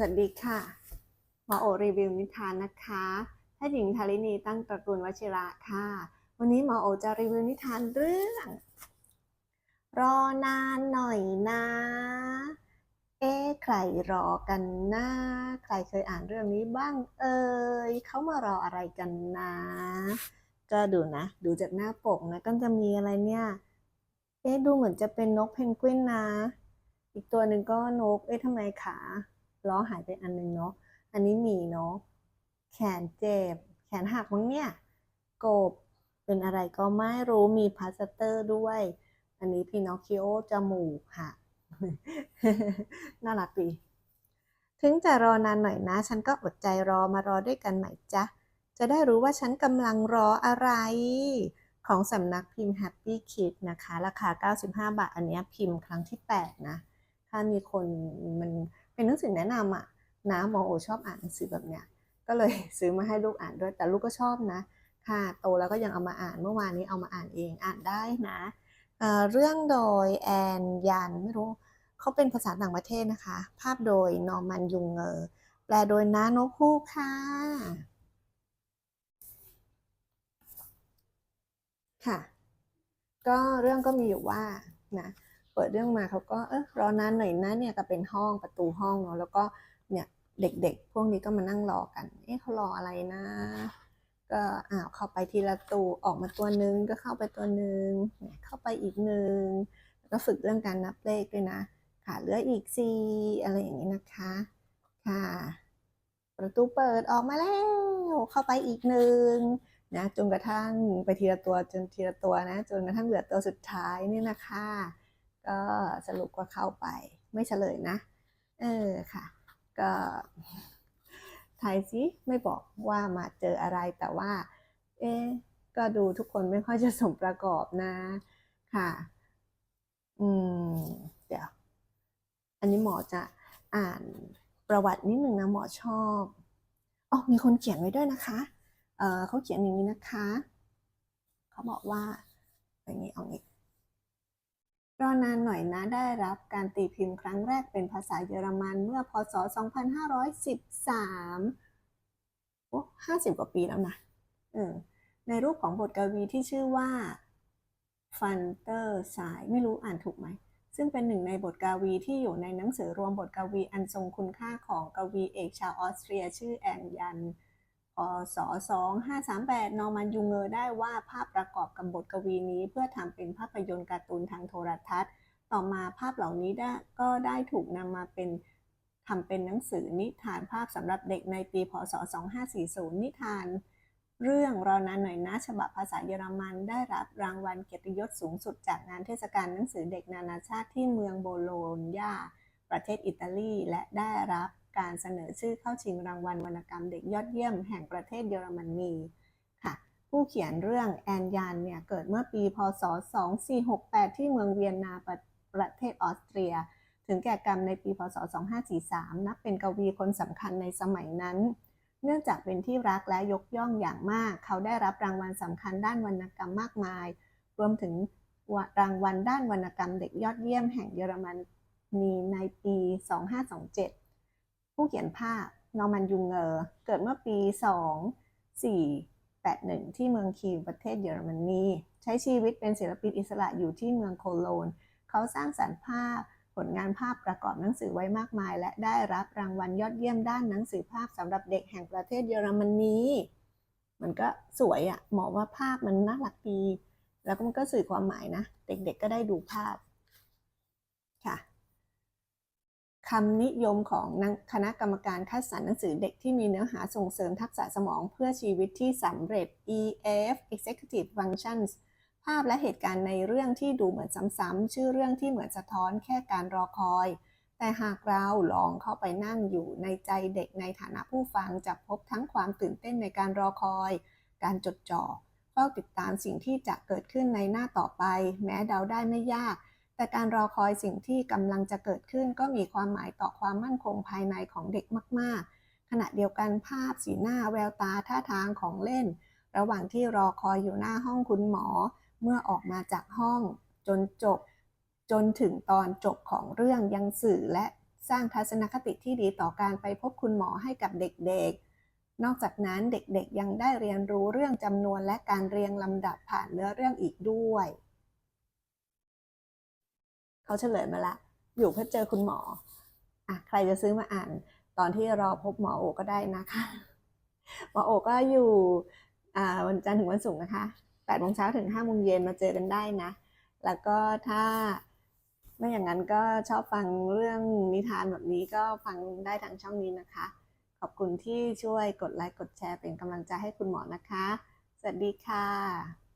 สวัสดีค่ะหมอโอรีวิวนิทานนะคะแพทย์หญิงธารินีตั้งตระกูลวชิระค่ะ วันนี้หมอโอจะรีวิวนิทานเรื่อง รอนานหน่อยนะ เอ๊ใครรอกันนะใครเคยอ่านเรื่องนี้บ้างเอ่ยเขามารออะไรกันนะ ก็ดูนะ ดูจากหน้าปกนะก็จะมีอะไรเนี่ย เอ๊ดูเหมือนจะเป็นนกเพนกวินนะ อีกตัวหนึ่งก็นก เอ๊ะทำไมขา ล้อหายไปอันหนึงเนาะ อันนี้หมีเนาะ แขนเจ็บ แขนหักมั้งเนี่ย กบ เป็นอะไรก็ไม่รู้ มีพลาสเตอร์ด้วย อันนี้พินอคคิโอจมูกหักน่ารักดี ถึงจะรอนานหน่อยนะ ฉันก็อดใจรอมารอด้วยกันไหมจ๊ะจะได้รู้ว่าฉันกำลังรออะไร ของสำนักพิมพ์ Happy Kid นะคะ ราคา 95 บาท อันนี้พิมพ์ครั้งที่ 8 นะ ถ้ามีคนมัน เป็นหนังสือแนะนำอะนะหมอโอชอบอ่านหนังสือแบบเนี้ยก็เลยซื้อมาให้ลูกอ่านด้วย แต่ลูกก็ชอบนะ ค่ะโตแล้วก็ยังเอามาอ่านเมื่อวานนี้เอามาอ่านเองอ่านได้นะเเรื่องโดยแอนยันไม่รู้เขาเป็นภาษาต่างประเทศนะคะ ภาพโดยนอร์มันยุงเงอร์แปลโดยน้าโนคู่ค่ะค่ะ ก็เรื่องก็มีอยู่ว่านะ ปิดเรื่องมาเขาก็เออรอนานหน่อยนะเนี่ยก็เป็นห้องประตูห้องเนาะแล้วก็เนี่ยเด็กๆ พวกนี้ก็มานั่งรอกัน เอ๊ะเขารออะไรนะ ก็อ้าวเข้าไปทีละตูออกมาตัวนึงก็เข้าไปตัวนึงเนี่ยเข้าไปอีกหนึ่งแล้วก็ฝึกเรื่องการนับเลขด้วยนะค่ะเหลืออีกสี่อะไรอย่างนี้นะคะค่ะ ประตูเปิดออกมาแล้วเข้าไปอีกหนึ่งนะจนกระทั่งไปทีละตัวจนทีละตัวนะ จนกระทั่งเหลือตัวสุดท้ายนี่นะคะ ก็สรุปว่าเข้าไป ไม่เฉลยนะ เออค่ะ ก็ทายสิไม่บอกว่ามาเจออะไรแต่ว่า เอ๊ก็ดูทุกคนไม่ค่อยจะสมประกอบนะค่ะ อืม เดี๋ยว อันนี้หมอจะอ่านประวัตินิดหนึ่งนะหมอชอบอ๋อมีคนเขียนไว้ด้วยนะคะ เออเขาเขียนอย่างนี้นะคะ เขาบอกว่าอย่างนี้เอางี้ รอนานหน่อยนะได้รับการตีพิมพ์ครั้งแรกเป็นภาษาเยอรมันเมื่อพศ 2513โอ้ห้าสิบกว่าปีแล้วนะออในรูปของบทกวีที่ชื่อว่าฟันเตอร์สายไม่รู้อ่านถูกไหม ซึ่งเป็นหนึ่งในบทกวีที่อยู่ในหนังสือรวมบทกวีอันทรงคุณค่าของกวีเอกชาวออสเตรียชื่อแอนยัน พศ2538 นอร์มันยูเงอร์ได้ว่าดภาพประกอบกับบทกวีนี้ เพื่อทำเป็นภาพยนตร์การ์ตูนทางโทรทัศน์ ต่อมาภาพเหล่านี้ได้ก็ได้ถูกนำมาเป็นทำเป็นหนังสือนิทานภาพสำหรับเด็กในปีพศ 2540 นิทาน เรื่องรอนานหน่อยนะฉบับภาษาเยอรมันได้รับรางวัลเกียรติยศสูงสุดจากงานเทศกาลหนังสือเด็กนานาชาติที่เมืองโบโลญญาประเทศอิตาลีและได้รับ การเสนอชื่อเข้าชิงรางวัลวรรณกรรมเด็กยอดเยี่ยมแห่งประเทศเยอรมนีค่ะ ผู้เขียนเรื่องแอนยานเนี่ยเกิดเมื่อปี พศ 2468 ที่เมืองเวียนนาประประเทศออสเตรีย ถึงแก่กรรมในปี พศ 2543 นับเป็นกวีคนสำคัญในสมัยนั้น เนื่องจากเป็นที่รักและยกย่องอย่างมาก เขาได้รับรางวัลสำคัญด้านวรรณกรรมมากมาย รวมถึงรางวัลด้านวรรณกรรมเด็กยอดเยี่ยมแห่งเยอรมนีในปี 2527 ผู้เขียนภาพนอร์มันยุงเงอร์เกิดเมื่อปี 2481 ที่เมืองคีวประเทศเยอรมนีใช้ชีวิตเป็นศิลปินอิสระอยู่ที่เมืองโคโลน เขาสร้างสรรค์ภาพผลงานภาพประกอบหนังสือไว้มากมาย และได้รับรางวัลยอดเยี่ยมด้านหนังสือภาพสำหรับเด็กแห่งประเทศเยอรมนีมันก็สวยอะ่ะหมอว่าภาพมันน่ารักดี แล้วก็มันก็สื่อความหมายนะ เด็กๆก็ได้ดูภาพ ค่ะ คำนิยมของคณะกรรมการคัดสรรหนังสือเด็กที่มีเนื้อหาส่งเสริมทักษะสมองเพื่อชีวิตที่สำเร็จ EF Executive Functions ภาพและเหตุการณ์ในเรื่องที่ดูเหมือนซ้ำๆ ชื่อเรื่องที่เหมือนสะท้อนแค่การรอคอย แต่หากเราลองเข้าไปนั่งอยู่ในใจเด็กในฐานะผู้ฟังจะพบทั้งความตื่นเต้นในการรอคอย การจดจ่อ เฝ้าติดตามสิ่งที่จะเกิดขึ้นในหน้าต่อไป แม้เดาได้ไม่ยาก แต่การรอคอยสิ่งที่กำลังจะเกิดขึ้นก็มีความหมายต่อความมั่นคงภายในของเด็กมาก ๆ ขณะเดียวกันภาพสีหน้าแววตาท่าทางของเล่น ระหว่างที่รอคอยอยู่หน้าห้องคุณหมอ เมื่อออกมาจากห้องจนจบ จนถึงตอนจบของเรื่องยังสื่อและสร้างทัศนคติที่ดีต่อการไปพบคุณหมอให้กับเด็กๆ นอกจากนั้นเด็กๆยังได้เรียนรู้เรื่องจำนวนและการเรียงลำดับผ่านเนื้อเรื่องอีกด้วย เขาเฉลยมาละ อยู่เพื่อเจอคุณหมออะใครจะซื้อมาอ่าน ตอนที่รอพบหมอโอก็ได้นะคะ หมอโอก็อยู่วันจันทร์ถึงวันศุกร์นะคะ8โมงเช้าถึง5โมงเย็นมาเจอกันได้นะ แล้วก็ถ้าไม่อย่างนั้นก็ชอบฟังเรื่องนิทานแบบนี้ก็ฟังได้ทางช่องนี้นะคะ ขอบคุณที่ช่วยกดไลค์กดแชร์เป็นกำลังใจให้คุณหมอนะคะ สวัสดีค่ะ